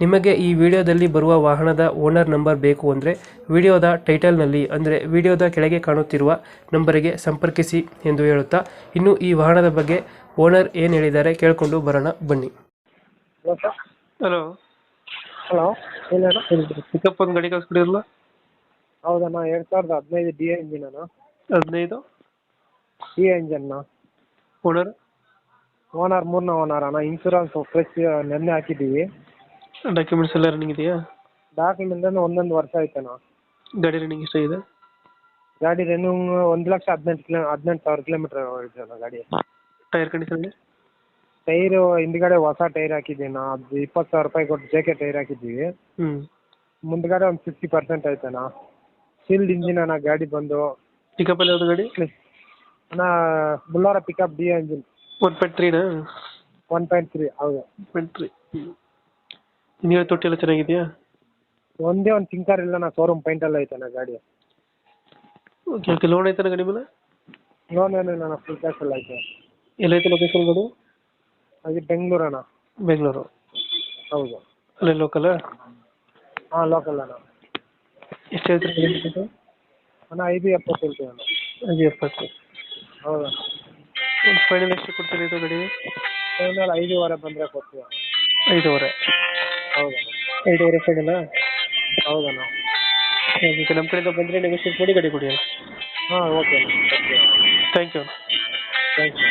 ನಿಮಗೆ ಈ ವಿಡಿಯೋದಲ್ಲಿ ಬರುವ ವಾಹನದ ಓನರ್ ನಂಬರ್ ಬೇಕು ಅಂದರೆ ವಿಡಿಯೋದ ಟೈಟಲ್ನಲ್ಲಿ ಅಂದರೆ ವಿಡಿಯೋದ ಕೆಳಗೆ ಕಾಣುತ್ತಿರುವ ನಂಬರಿಗೆ ಸಂಪರ್ಕಿಸಿ ಎಂದು ಹೇಳುತ್ತಾ ಇನ್ನು ಈ ವಾಹನದ ಬಗ್ಗೆ ಓನರ್ ಏನು ಹೇಳಿದ್ದಾರೆ ಕೇಳಿಕೊಂಡು ಬರೋಣ ಬನ್ನಿ. Hello sir. ಹಲೋ. ಹಲೋ ಹೇಳೋಣ ಪಿಕಪ್ ಒಂದು ಗಾಡಿ ಕಳ್ಸ್ಕೊಡಿರಲ್ಲ? ಹೌದಣ್ಣ ಎರಡು ಸಾವಿರದ ಹದಿನೈದು ಡಿ ಎಂಜಿನ್ ಅಣ್ಣ. ಹದಿನೈದು? ಡಿ ಎಂಜನ್ನ ಓನರ್? ಓನರ್ ಮೂರನೇ ಓನರ್ ಅಣ್ಣ. ಇನ್ಶೂರೆನ್ಸ್ ಫ್ರೆಶ್ ನೆನ್ನೆ ಹಾಕಿದ್ದೀವಿ. ಡಾಕ್ಯುಮೆಂಟ್ಸ್ ಎಲ್ಲ ರನ್ನಿಂಗ್ ಇದೆಯಾ? ಡಾಕ್ಯುಮೆಂಟ್ ಒಂದೊಂದು ವರ್ಷ ಆಯ್ತಣ್ಣ ಗಾಡಿ ರನ್ನಿಂಗ್ ಇದೆ ಗಾಡಿ ರನ್ನಿಂಗ್ ಒಂದು ಲಕ್ಷ ಹದಿನೆಂಟು ಕಿಲೋ ಹದಿನೆಂಟು ಸಾವಿರ ಕಿಲೋಮೀಟ್ರ್ ಹೊಡಿದೆ ಗಾಡಿ. ಟೈರ್ ಕಂಡೀಷನ್ ಟೈರು ಹಿಂದ್ಗಡೆ ಹೊಸ ಟೈರ್ ಹಾಕಿದ್ದೀವಿ ನಾ ಅದು ಇಪ್ಪತ್ತು ಸಾವಿರ ರೂಪಾಯಿ ಕೊಟ್ಟು ಜೆ ಕೆ ಟೈರ್ ಹಾಕಿದ್ದೀವಿ ಹ್ಞೂ ಮುಂದ್ಗಡೆ ಒಂದು ಫಿಫ್ಟಿ ಪರ್ಸೆಂಟ್ ಆಯ್ತಣ್ಣ ಸಿಲ್ಡ್ ಇಂಜಿನ್ ಅಣ್ಣ ಗಾಡಿ ಬಂದು. ಪಿಕಪ್ಪಲ್ಲಿ ಯಾವ್ದು ಗಾಡಿ? ಅಣ್ಣ Bolero pickup D engine one point ತ್ರೀನಾ one point three ಹೌದು. ಪಾಯಿಂಟ್ ತ್ರೀ ನೀವು ತೊಟ್ಟಿ ಎಲ್ಲ ಚೆನ್ನಾಗಿದೆಯಾ ಒಂದೇ ಒಂದು ತಿಂಕರ್ ಇಲ್ಲ ನಾ ಶೋರೂಮ್ ಪೈಂಟಲ್ಲಿ ಐತಣ್ಣ ಗಾಡಿ. ಓಕೆ ಓಕೆ ಲೋನ್ ಐತಾನ ಗಾಡಿ ಮೇಲೆ? ಲೋನ್ ಏನಿಲ್ಲ ಅಣ್ಣ ಫುಲ್ ಕ್ಯಾಶ್ ಎಲ್ಲ ಐತೆ ಎಲ್ಲೈತೆ ಲೊಕೇಶನ್ ಗಾಡಿ ಅದು ಬೆಂಗಳೂರು ಅಣ್ಣ. ಬೆಂಗಳೂರು ಹೌದು. ಅಲ್ಲೇ ಲೋಕಲ್ ಹಾಂ ಲೋಕಲ್ ಅಣ್ಣ. ಎಷ್ಟು ಹೇಳ್ತೀರಿ ಗಾಡಿ ಅಣ್ಣ ಐದು ಎಪ್ಪತ್ತು ಹೇಳ್ತೀವಿ ಅಣ್ಣ. ಐದು ಎಪ್ಪತ್ತು. ಹೌದು. ಒಂದು ಫೈನಲ್ ಎಷ್ಟು ಕೊಡ್ತೀರಿ ಇದು ಗಾಡಿ? ಫೈನಲ್ ಐದೂವರೆ ಬಂದರೆ ಕೊಡ್ತೀವಿ ಅಣ್ಣ. ಐದೂವರೆ. ಹೌದಣ್ಣ. ಐದೂವರೆ ಫೈನಲ್ಲ ಹೌದಣ್ಣ. ಓಕೆ ನಮ್ಮ ಕಡೆಯಿಂದ ಬಂದರೆ ನೆಗೋಷಿಯೇಟ್ ಮಾಡಿ ಗಾಡಿ ಕೊಡಿ ಹಾಂ ಓಕೆ ಅಣ್ಣ. ಕೊಡ್ತೀವಿ ಥ್ಯಾಂಕ್ ಯು ಥ್ಯಾಂಕ್ ಯು